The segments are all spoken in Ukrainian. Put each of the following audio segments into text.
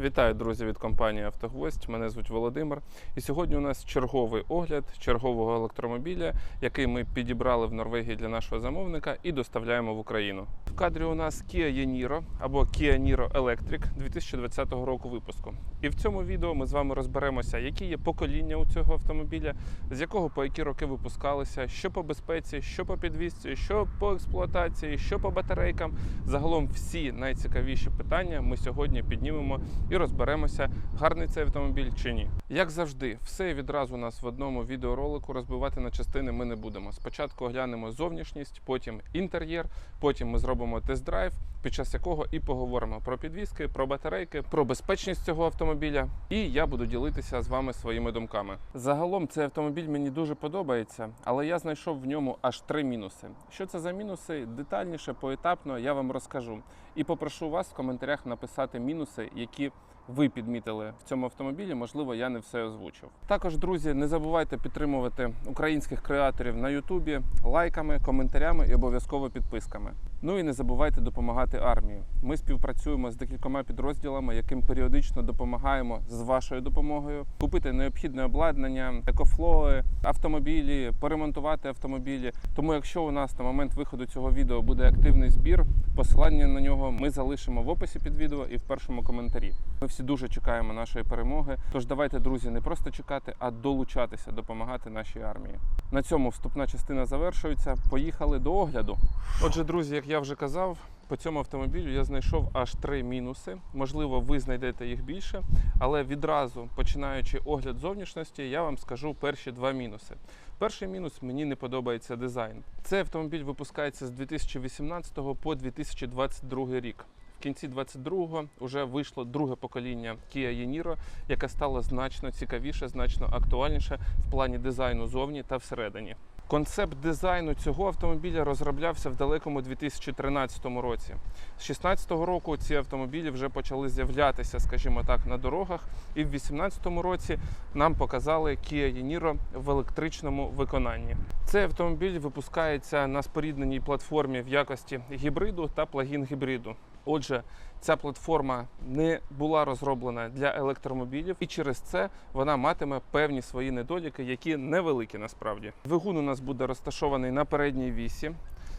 Вітаю, друзі, від компанії Автогвоздь. Мене звуть Володимир. І сьогодні у нас черговий огляд чергового електромобіля, який ми підібрали в Норвегії для нашого замовника і доставляємо в Україну. В кадрі у нас Kia Yeniro або Kia Niro Electric 2020 року випуску. І в цьому відео ми з вами розберемося, які є покоління у цього автомобіля, з якого по які роки випускалися, що по безпеці, що по підвізці, що по експлуатації, що по батарейкам. Загалом всі найцікавіші питання ми сьогодні піднімемо і розберемося, гарний цей автомобіль чи ні. Як завжди, все відразу у нас в одному відеоролику розбивати на частини ми не будемо. Спочатку оглянемо зовнішність, потім інтер'єр, потім ми зробимо тест-драйв, під час якого і поговоримо про підвіски, про батарейки, про безпечність цього автомобіля. І я буду ділитися з вами своїми думками. Загалом цей автомобіль мені дуже подобається, але я знайшов в ньому аж три мінуси. Що це за мінуси? Детальніше, поетапно я вам розкажу. І попрошу вас в коментарях написати мінуси, які ви підмітили в цьому автомобілі. Можливо, я не все озвучив. Також, друзі, не забувайте підтримувати українських креаторів на Ютубі лайками, коментарями і обов'язково підписками. Ну і не забувайте допомагати армії. Ми співпрацюємо з декількома підрозділами, яким періодично допомагаємо з вашою допомогою купити необхідне обладнання, екофлои, автомобілі, поремонтувати автомобілі. Тому, якщо у нас на момент виходу цього відео буде активний збір, посилання на нього ми залишимо в описі під відео і в першому коментарі. Ми всі дуже чекаємо нашої перемоги. Тож давайте, друзі, не просто чекати, а долучатися, допомагати нашій армії. На цьому вступна частина завершується. Поїхали до огляду. Отже, друзі, як я вже казав, по цьому автомобілю я знайшов аж три мінуси. Можливо, ви знайдете їх більше, але відразу починаючи огляд зовнішності, я вам скажу перші два мінуси. Перший мінус мені не подобається дизайн. Цей автомобіль випускається з 2018 по 2022 рік. В кінці 22-го вже вийшло друге покоління Kia Yeniro, яке стало значно цікавіше, значно актуальніше в плані дизайну зовні та всередині. Концепт дизайну цього автомобіля розроблявся в далекому 2013 році. З 2016 року ці автомобілі вже почали з'являтися, скажімо так, на дорогах. І в 2018 році нам показали Kia Yeniro в електричному виконанні. Цей автомобіль випускається на спорідненій платформі в якості гібриду та плагін гібриду. Отже, ця платформа не була розроблена для електромобілів, і через це вона матиме певні свої недоліки, які невеликі насправді. Двигун у нас буде розташований на передній вісі.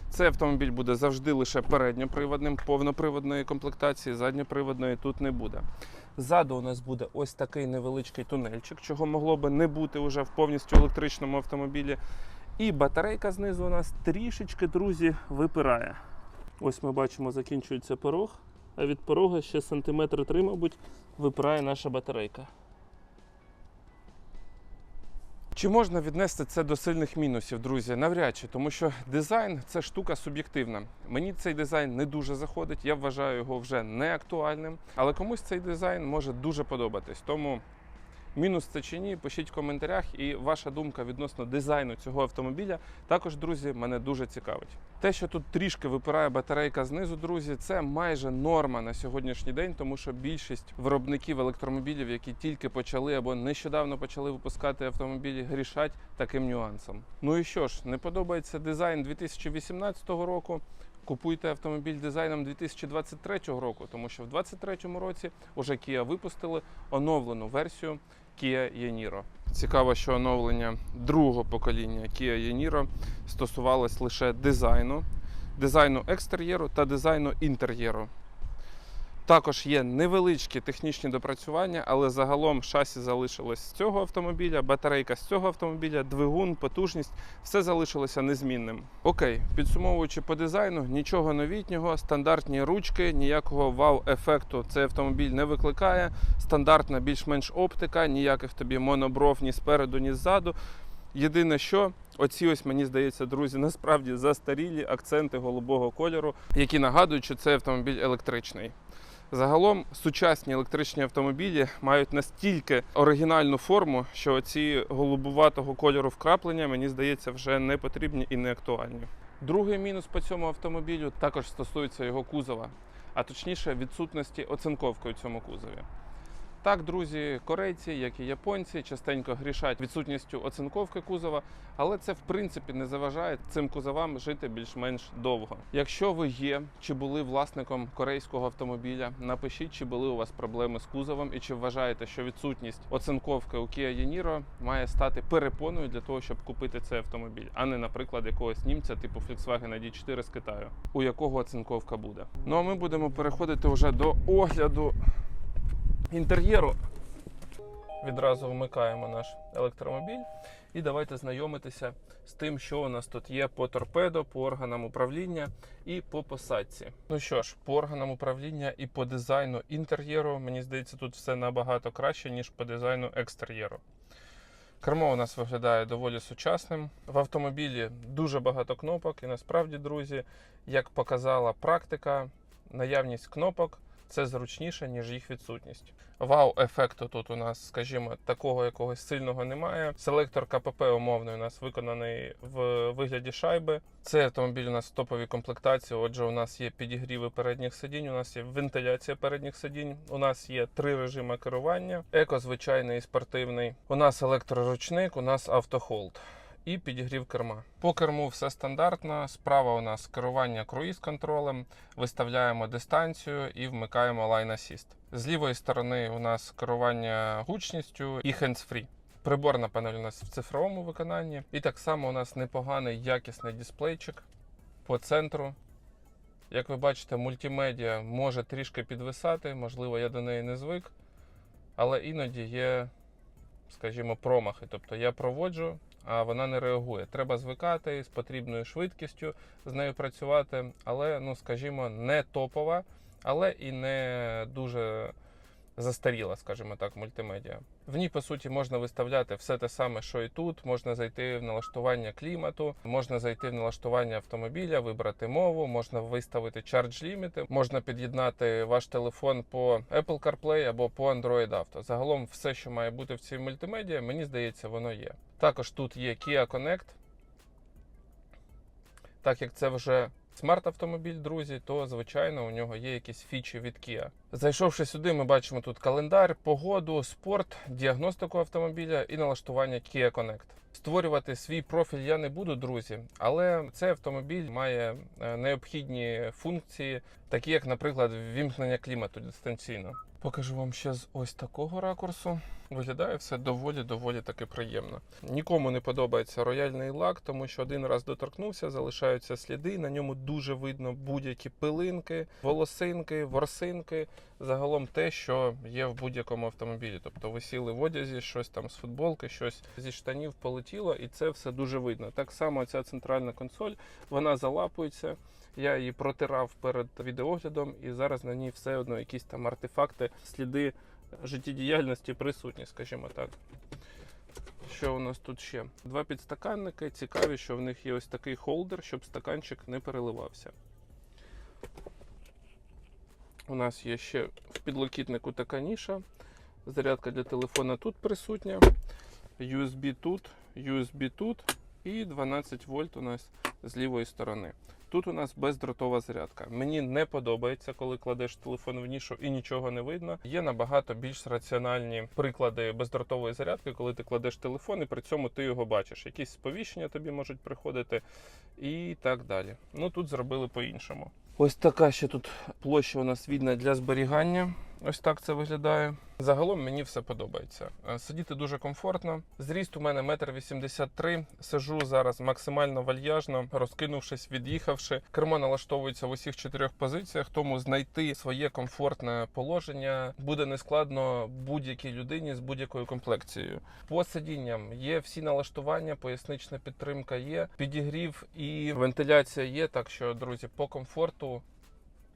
Цей автомобіль буде завжди лише передньоприводним, повноприводної комплектації, задньоприводної тут не буде. Ззаду у нас буде ось такий невеличкий тунельчик, чого могло би не бути вже в повністю електричному автомобілі. І батарейка знизу у нас трішечки, друзі, випирає. Ось ми бачимо, закінчується порог, а від порога ще сантиметр три, мабуть, випирає наша батарейка. Чи можна віднести це до сильних мінусів, друзі? Навряд чи, тому що дизайн це штука суб'єктивна. Мені цей дизайн не дуже заходить, я вважаю його вже не актуальним, але комусь цей дизайн може дуже подобатись. Тому Мінус це чи ні, пишіть в коментарях, і ваша думка відносно дизайну цього автомобіля також, друзі, мене дуже цікавить. Те, що тут трішки випирає батарейка знизу, друзі, це майже норма на сьогоднішній день, тому що більшість виробників електромобілів, які тільки почали або нещодавно почали випускати автомобілі, грішать таким нюансом. Ну і що ж, не подобається дизайн 2018 року. Купуйте автомобіль дизайном 2023 року, тому що в 2023 році вже Kia випустили оновлену версію Kia Yeniro. Цікаво, що оновлення другого покоління Kia Yeniro стосувалось лише дизайну, дизайну екстер'єру та дизайну інтер'єру. Також є невеличкі технічні допрацювання, але загалом шасі залишилось з цього автомобіля, батарейка з цього автомобіля, двигун, потужність все залишилося незмінним. Окей, підсумовуючи по дизайну, нічого новітнього, стандартні ручки, ніякого вау-ефекту цей автомобіль не викликає. Стандартна більш-менш оптика, ніяких тобі монобров ні спереду, ні ззаду. Єдине, що оці ось мені здається, друзі, насправді застарілі акценти голубого кольору, які нагадують, що цей автомобіль електричний. Загалом сучасні електричні автомобілі мають настільки оригінальну форму, що ці голубуватого кольору вкраплення, мені здається, вже не потрібні і не актуальні. Другий мінус по цьому автомобілю також стосується його кузова, а точніше відсутності оцинковки у цьому кузові. Так, друзі, корейці, як і японці, частенько грішать відсутністю оцинковки кузова, але це в принципі не заважає цим кузовам жити більш-менш довго. Якщо ви є чи були власником корейського автомобіля, напишіть, чи були у вас проблеми з кузовом і чи вважаєте, що відсутність оцинковки у Kia Yaniro має стати перепоною для того, щоб купити цей автомобіль, а не, наприклад, якогось німця типу Volkswagen ID4 з Китаю, у якого оцинковка буде. Ну а ми будемо переходити вже до огляду інтер'єру. Відразу вмикаємо наш електромобіль і давайте знайомитися з тим, що у нас тут є по торпедо, по органам управління і по посадці. Ну що ж, по органам управління і по дизайну інтер'єру, мені здається, тут все набагато краще, ніж по дизайну екстер'єру. Кермо у нас виглядає доволі сучасним. В автомобілі дуже багато кнопок, і насправді, друзі, як показала практика, наявність кнопок це зручніше, ніж їх відсутність. Вау-ефекту тут у нас, скажімо, такого якогось сильного немає. Селектор КПП умовний у нас виконаний в вигляді шайби. Цей автомобіль у нас в топовій комплектації. Отже, у нас є підігріви передніх сидінь, у нас є вентиляція передніх сидінь. У нас є три режими керування: еко, звичайний і спортивний. У нас електроручник, у нас автохолд і підігрів керма. По керму все стандартно. Справа у нас керування круїз-контролем, виставляємо дистанцію і вмикаємо Line Assist. З лівої сторони у нас керування гучністю і hands-free. Приборна панель у нас в цифровому виконанні. І так само у нас непоганий якісний дисплейчик по центру. Як ви бачите, мультимедіа може трішки підвисати, можливо, я до неї не звик, але іноді є, скажімо, промахи. Тобто я проводжу, а вона не реагує. Треба звикати з потрібною швидкістю з нею працювати, але, ну скажімо, не топова, але і не дуже застаріла, скажімо так, мультимедіа. В ній, по суті, можна виставляти все те саме, що і тут. Можна зайти в налаштування клімату, можна зайти в налаштування автомобіля, вибрати мову, можна виставити charge ліміти, можна під'єднати ваш телефон по Apple CarPlay або по Android Auto. Загалом, все, що має бути в цій мультимедіа, мені здається, воно є. Також тут є Kia Connect. Так як це вже смарт-автомобіль, друзі, то звичайно у нього є якісь фічі від Kia. Зайшовши сюди, ми бачимо тут календар, погоду, спорт, діагностику автомобіля і налаштування Kia Connect. Створювати свій профіль я не буду, друзі, але цей автомобіль має е, необхідні функції, такі як, наприклад, вімкнення клімату дистанційно. Покажу вам ще з ось такого ракурсу. Виглядає все доволі доволі таки приємно. Нікому не подобається рояльний лак, тому що один раз доторкнувся, залишаються сліди. На ньому дуже видно будь-які пилинки, волосинки, ворсинки. Загалом те, що є в будь-якому автомобілі. Тобто ви сіли в одязі, щось там з футболки, щось зі штанів полетіло, і це все дуже видно. Так само ця центральна консоль, вона залапується. Я її протирав перед відеоглядом, і зараз на ній все одно якісь там артефакти, сліди життєдіяльності присутні, скажімо так. Що у нас тут ще? Два підстаканники. Цікаві, що в них є ось такий холдер, щоб стаканчик не переливався. У нас є ще в підлокітнику така ніша. Зарядка для телефона тут присутня. USB тут, USB тут і 12 вольт у нас з лівої сторони. Тут у нас бездротова зарядка. Мені не подобається, коли кладеш телефон в нішу і нічого не видно. Є набагато більш раціональні приклади бездротової зарядки, коли ти кладеш телефон і при цьому ти його бачиш. Якісь сповіщення тобі можуть приходити і так далі. Ну тут зробили по-іншому. Ось така ще тут площа у нас відна для зберігання. Ось так це виглядає. Загалом мені все подобається. Е, Сидіти дуже комфортно. Зріст у мене 1,83 м. Сижу зараз максимально вальяжно, розкинувшись, від'їхавши. Кермо налаштовується в усіх чотирьох позиціях, тому знайти своє комфортне положення буде нескладно будь-якій людині з будь-якою комплекцією. По сидінням є всі налаштування, пояснична підтримка є, підігрів і вентиляція є. Так що, друзі, по комфорту,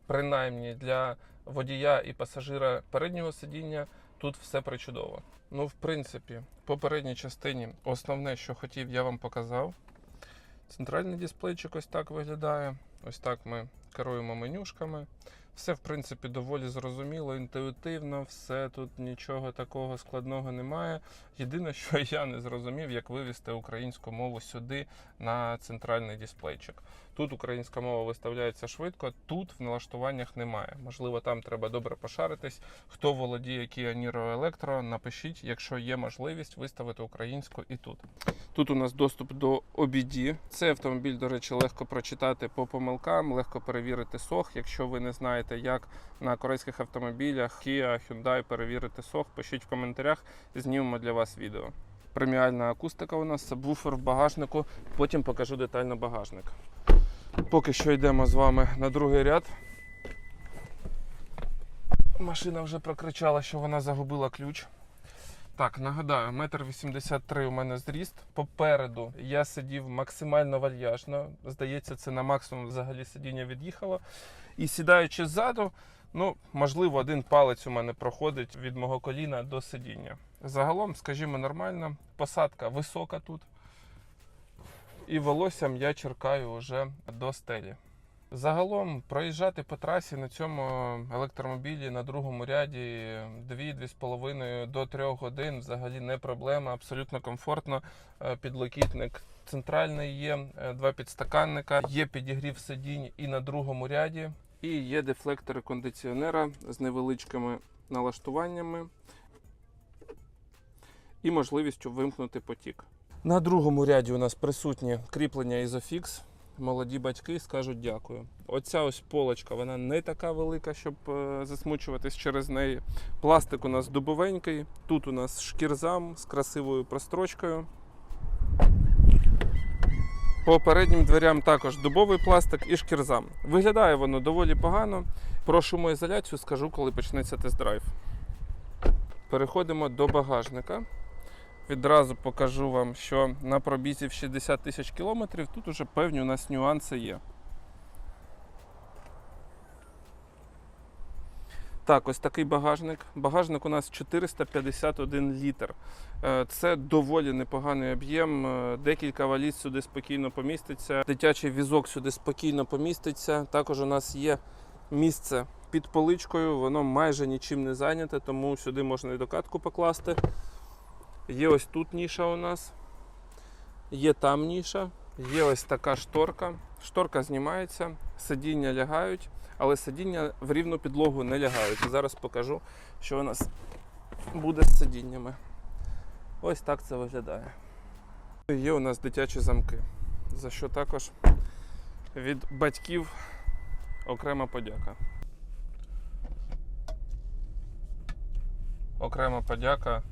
принаймні для водія і пасажира переднього сидіння, тут все причудово. Ну, в принципі, по передній частині основне, що хотів, я вам показав. Центральний дисплейчик ось так виглядає. Ось так ми керуємо менюшками. Все, в принципі, доволі зрозуміло, інтуїтивно, все тут нічого такого складного немає. Єдине, що я не зрозумів, як вивести українську мову сюди на центральний дисплейчик. Тут українська мова виставляється швидко, тут в налаштуваннях немає. Можливо, там треба добре пошаритись. Хто володіє Kia Niro Electro, напишіть, якщо є можливість виставити українську і тут. Тут у нас доступ до OBD. Цей автомобіль, до речі, легко прочитати по помилкам, легко перевірити сох. Якщо ви не знаєте, як на корейських автомобілях Kia, Hyundai перевірити сох, пишіть в коментарях, знімемо для вас відео. Преміальна акустика у нас, сабвуфер в багажнику, потім покажу детально багажник. Поки що йдемо з вами на другий ряд. Машина вже прокричала, що вона загубила ключ. Так, нагадаю, метр вісімдесят три у мене зріст. Попереду я сидів максимально вальяжно. Здається, це на максимум взагалі сидіння від'їхало. І сідаючи ззаду, ну, можливо, один палець у мене проходить від мого коліна до сидіння. Загалом, скажімо, нормально. Посадка висока тут. І волоссям я черкаю вже до стелі. Загалом проїжджати по трасі на цьому електромобілі на другому ряді 2-2,5 до 3 годин взагалі не проблема, абсолютно комфортно. Е, Підлокітник центральний є, е, два підстаканника, є підігрів сидінь і на другому ряді. І є дефлектори кондиціонера з невеличкими налаштуваннями і можливістю вимкнути потік. На другому ряді у нас присутні кріплення Isofix. Молоді батьки скажуть дякую. Оця ось полочка, вона не така велика, щоб е, засмучуватись через неї. Пластик у нас дубовенький. Тут у нас шкірзам з красивою прострочкою. По переднім дверям також дубовий пластик і шкірзам. Виглядає воно доволі погано. Про шумоізоляцію скажу, коли почнеться тест-драйв. Переходимо до багажника. Відразу покажу вам, що на пробізі в 60 тисяч кілометрів тут уже певні у нас нюанси є. Так, ось такий багажник. Багажник у нас 451 літр. Е, Це доволі непоганий об'єм. Е, Декілька валіз сюди спокійно поміститься. Дитячий візок сюди спокійно поміститься. Також у нас є місце під поличкою, воно майже нічим не зайняте, тому сюди можна і докатку покласти. Є ось тут ніша у нас, є там ніша, є ось така шторка. Шторка знімається, сидіння лягають, але сидіння в рівну підлогу не лягають. І зараз покажу, що у нас буде з сидіннями. Ось так це виглядає. Є у нас дитячі замки, за що також від батьків окрема подяка. Окрема подяка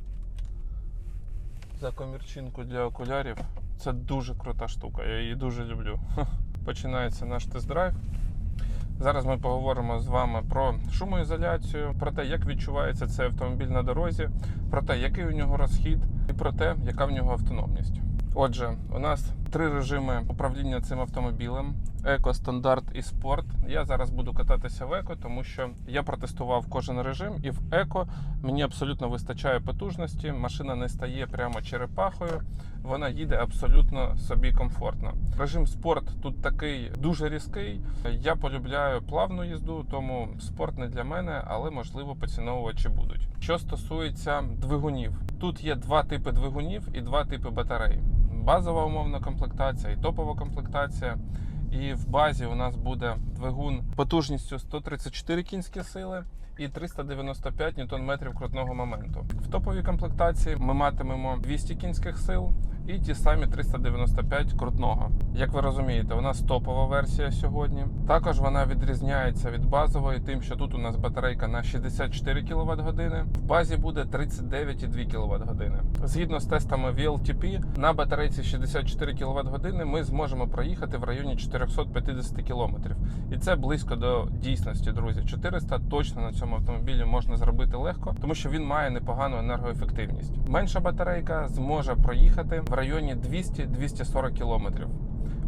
за комірчинку для окулярів. Це дуже крута штука, я її дуже люблю. Починається наш тест-драйв. Зараз ми поговоримо з вами про шумоізоляцію, про те, як відчувається цей автомобіль на дорозі, про те, який у нього розхід, і про те, яка в нього автономність. Отже, у нас три режими управління цим автомобілем: еко, стандарт і спорт. Я зараз буду кататися в еко, тому що я протестував кожен режим, і в еко мені абсолютно вистачає потужності. Машина не стає прямо черепахою, вона їде абсолютно собі комфортно. Режим спорт тут такий дуже різкий. Я полюбляю плавну їзду, тому спорт не для мене, але можливо поціновувачі будуть. Що стосується двигунів, тут є два типи двигунів і два типи батарей базова умовна комплектація і топова комплектація. І в базі у нас буде двигун потужністю 134 кінські сили і 395 ньютон-метрів крутного моменту. В топовій комплектації ми матимемо 200 кінських сил і ті самі 395 крутного. Як ви розумієте, у нас топова версія сьогодні. Також вона відрізняється від базової, тим, що тут у нас батарейка на 64 кВт години. В базі буде 39,2 кВт години. Згідно з тестами VLTP, на батарейці 64 кВт години ми зможемо проїхати в районі 450 км. І це близько до дійсності, друзі. 400 точно на цьому автомобілі можна зробити легко, тому що він має непогану енергоефективність. Менша батарейка зможе проїхати в районі 200-240 км.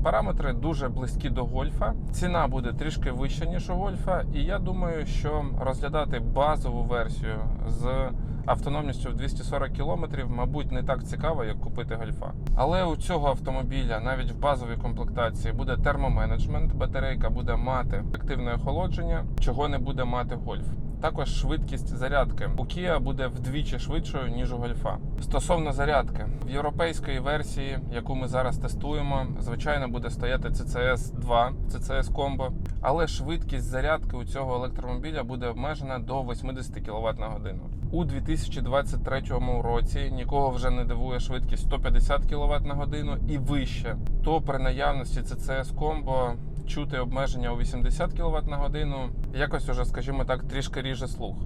Параметри дуже близькі до гольфа. Ціна буде трішки вища, ніж у гольфа. І я думаю, що розглядати базову версію з автономністю в 240 км, мабуть, не так цікаво, як купити гольфа. Але у цього автомобіля навіть в базовій комплектації буде термоменеджмент, батарейка буде мати активне охолодження, чого не буде мати гольф. Також швидкість зарядки у Kia буде вдвічі швидшою ніж у гольфа. Стосовно зарядки в європейської версії, яку ми зараз тестуємо, звичайно буде стояти CCS 2, CCS Combo, але швидкість зарядки у цього електромобіля буде обмежена до 80 кВт на годину. У 2023 році нікого вже не дивує швидкість 150 кВт на годину і вище. То при наявності CCS Combo чути обмеження у 80 кВт на годину якось уже, скажімо так, трішки ріже слух.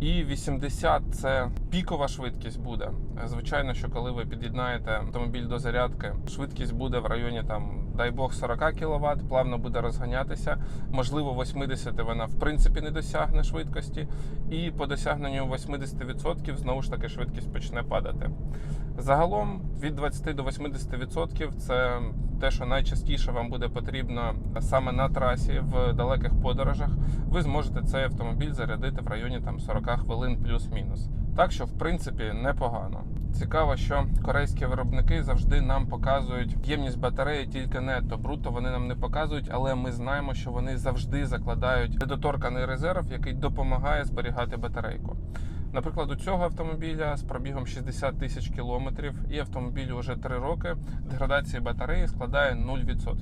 І 80 це пікова швидкість буде. Звичайно, що коли ви під'єднаєте автомобіль до зарядки, швидкість буде в районі там, дай Бог, 40 кВт, плавно буде розганятися. Можливо, 80 вона в принципі не досягне швидкості, і по досягненню 80% знову ж таки швидкість почне падати. Загалом від 20 до 80% це те, що найчастіше вам буде потрібно саме на трасі в далеких подорожах. Ви зможете цей автомобіль зарядити в районі там 40 хвилин плюс-мінус. Так що, в принципі, непогано. Цікаво, що корейські виробники завжди нам показують ємність батареї тільки нетто. Бруто вони нам не показують, але ми знаємо, що вони завжди закладають недоторканий резерв, який допомагає зберігати батарейку. Наприклад, у цього автомобіля з пробігом 60 тисяч кілометрів і автомобілю вже 3 роки деградація батареї складає 0%.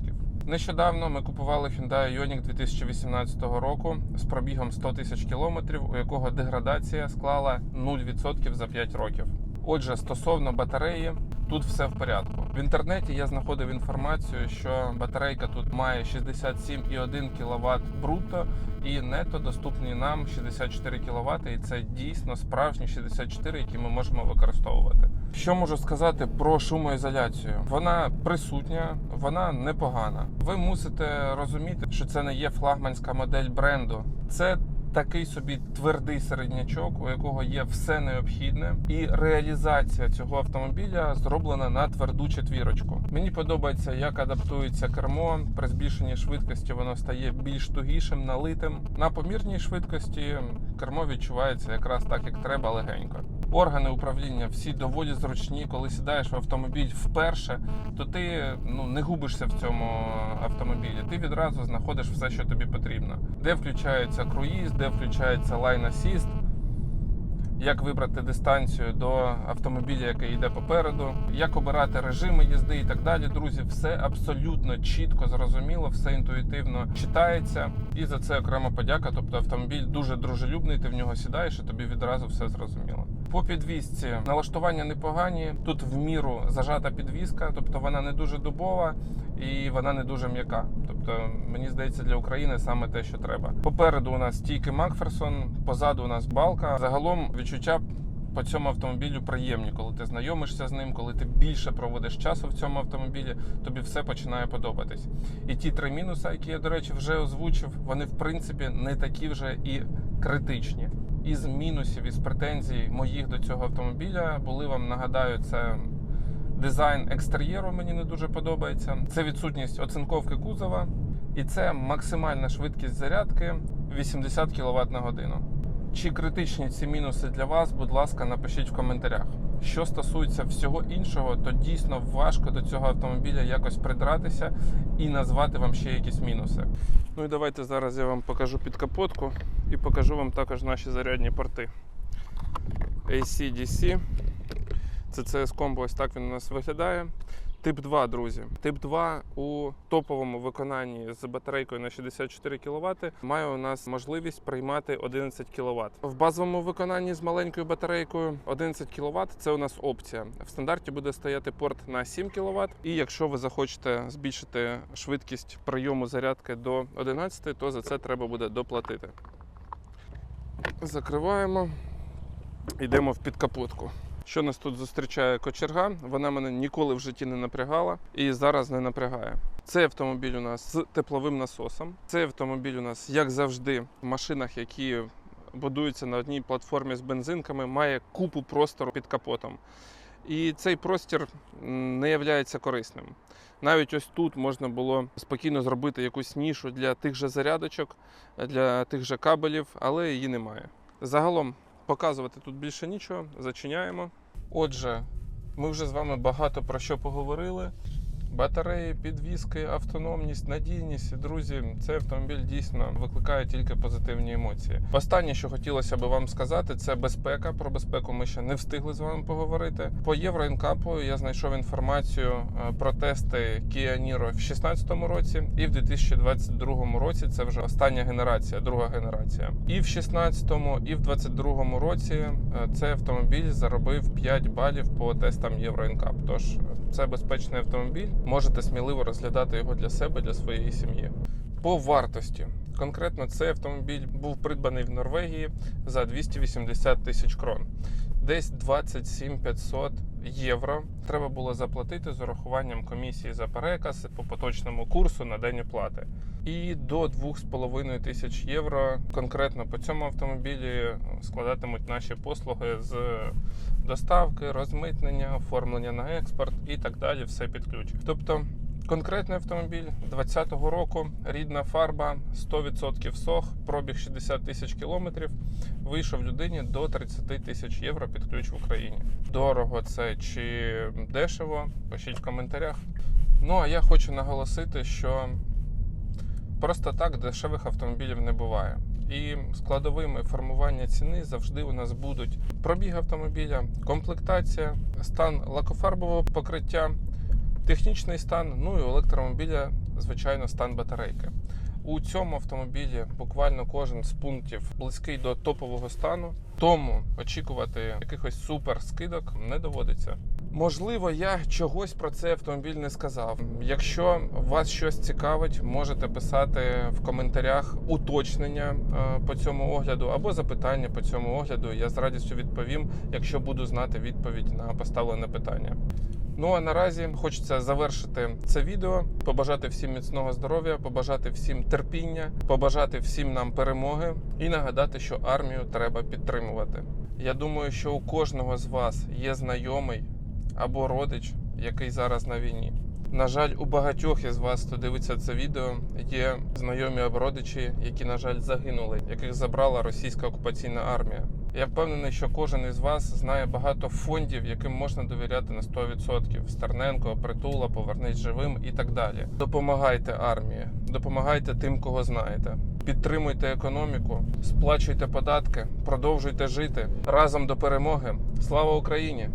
Нещодавно ми купували Hyundai Ioniq 2018 року з пробігом 100 тисяч кілометрів, у якого деградація склала 0% за 5 років. Отже, стосовно батареї, тут все в порядку. В інтернеті я знаходив інформацію, що батарейка тут має 67,1 кВт брутто і нето доступні нам 64 кВт, і це дійсно справжні 64, які ми можемо використовувати. Що можу сказати про шумоізоляцію? Вона присутня, вона непогана. Ви мусите розуміти, що це не є флагманська модель бренду. Це такий собі твердий середнячок, у якого є все необхідне, і реалізація цього автомобіля зроблена на тверду четвірочку. Мені подобається, як адаптується кермо. При збільшенні швидкості воно стає більш тугішим, налитим. На помірній швидкості кермо відчувається якраз так, як треба, легенько. Органи управління всі доволі зручні. Коли сідаєш в автомобіль вперше, то ти ну не губишся в цьому автомобілі. Ти відразу знаходиш все, що тобі потрібно. Де включається круїз, де включається Line Assist, як вибрати дистанцію до автомобіля, який йде попереду, як обирати режими їзди і так далі. Друзі, все абсолютно чітко зрозуміло, все інтуїтивно читається. І за це окрема подяка. Тобто автомобіль дуже дружелюбний, ти в нього сідаєш, і тобі відразу все зрозуміло. По підвісці налаштування непогані. Тут в міру зажата підвіска, тобто вона не дуже дубова і вона не дуже м'яка. Тобто, мені здається, для України саме те, що треба. Попереду у нас стійки Макферсон, позаду у нас балка. Загалом відчуття. По цьому автомобілю приємні, коли ти знайомишся з ним, коли ти більше проводиш часу в цьому автомобілі, тобі все починає подобатись. І ті три мінуси, які я, до речі, вже озвучив, вони в принципі не такі вже і критичні. Із мінусів, із претензій моїх до цього автомобіля були вам нагадаю, це дизайн екстер'єру мені не дуже подобається. Це відсутність оцинковки кузова, і це максимальна швидкість зарядки 80 кВт на годину. Чи критичні ці мінуси для вас, будь ласка, напишіть в коментарях. Що стосується всього іншого, то дійсно важко до цього автомобіля якось придратися і назвати вам ще якісь мінуси. Ну і давайте зараз я вам покажу підкапотку і покажу вам також наші зарядні порти. AC DC. CCS Combo ось так він у нас виглядає. Тип 2, друзі. Тип 2 у топовому виконанні з батарейкою на 64 кВт має у нас можливість приймати 11 кВт. В базовому виконанні з маленькою батарейкою 11 кВт це у нас опція. В стандарті буде стояти порт на 7 кВт. І якщо ви захочете збільшити швидкість прийому зарядки до 11, то за це треба буде доплатити. Закриваємо. Йдемо в підкапотку. Що нас тут зустрічає кочерга? Вона мене ніколи в житті не напрягала і зараз не напрягає. Цей автомобіль у нас з тепловим насосом. Цей автомобіль у нас, як завжди, в машинах, які будуються на одній платформі з бензинками, має купу простору під капотом. І цей простір не є корисним. Навіть ось тут можна було спокійно зробити якусь нішу для тих же зарядочок, для тих же кабелів, але її немає. Загалом Показувати тут більше нічого, зачиняємо. Отже, ми вже з вами багато про що поговорили. Батареї, підвіски, автономність, надійність. Друзі, цей автомобіль дійсно викликає тільки позитивні емоції. Останнє, що хотілося би вам сказати, це безпека. Про безпеку ми ще не встигли з вами поговорити. По євроінкапу я знайшов інформацію е, про тести Kia Niro в 2016 році і в 2022 році. Це вже остання генерація, друга генерація. І в 2016, і в 2022 році е, цей автомобіль заробив 5 балів по тестам Євроінкап. Тож це безпечний автомобіль. Можете сміливо розглядати його для себе, для своєї сім'ї. По вартості. Конкретно цей автомобіль був придбаний в Норвегії за 280 тисяч крон. Десь 27 500 євро треба було заплатити з урахуванням комісії за переказ по поточному курсу на день оплати. І до 2,5 тисяч євро конкретно по цьому автомобілі складатимуть наші послуги з доставки, розмитнення, оформлення на експорт і так далі. Все під ключ. Тобто. Конкретний автомобіль 2020 року, рідна фарба, 100% сох, пробіг 60 тисяч кілометрів. Вийшов людині до 30 тисяч євро під ключ в Україні. Дорого це чи дешево? Пишіть в коментарях. Ну а я хочу наголосити, що просто так дешевих автомобілів не буває. І складовими формування ціни завжди у нас будуть пробіг автомобіля, комплектація, стан лакофарбового покриття. Технічний стан, ну і у електромобіля, звичайно, стан батарейки. У цьому автомобілі буквально кожен з пунктів близький до топового стану, тому очікувати якихось супер скидок не доводиться. Можливо, я чогось про цей автомобіль не сказав. Якщо вас щось цікавить, можете писати в коментарях уточнення е, по цьому огляду або запитання по цьому огляду. Я з радістю відповім, якщо буду знати відповідь на поставлене питання. Ну а наразі хочеться завершити це відео, побажати всім міцного здоров'я, побажати всім терпіння, побажати всім нам перемоги і нагадати, що армію треба підтримувати. Я думаю, що у кожного з вас є знайомий або родич, який зараз на війні. На жаль, у багатьох із вас, хто дивиться це відео, є знайомі або родичі, які, на жаль, загинули, яких забрала російська окупаційна армія. Я впевнений, що кожен із вас знає багато фондів, яким можна довіряти на 100%. Стерненко, притула, повернись живим і так далі. Допомагайте армії, допомагайте тим, кого знаєте. Підтримуйте економіку, сплачуйте податки, продовжуйте жити разом до перемоги. Слава Україні!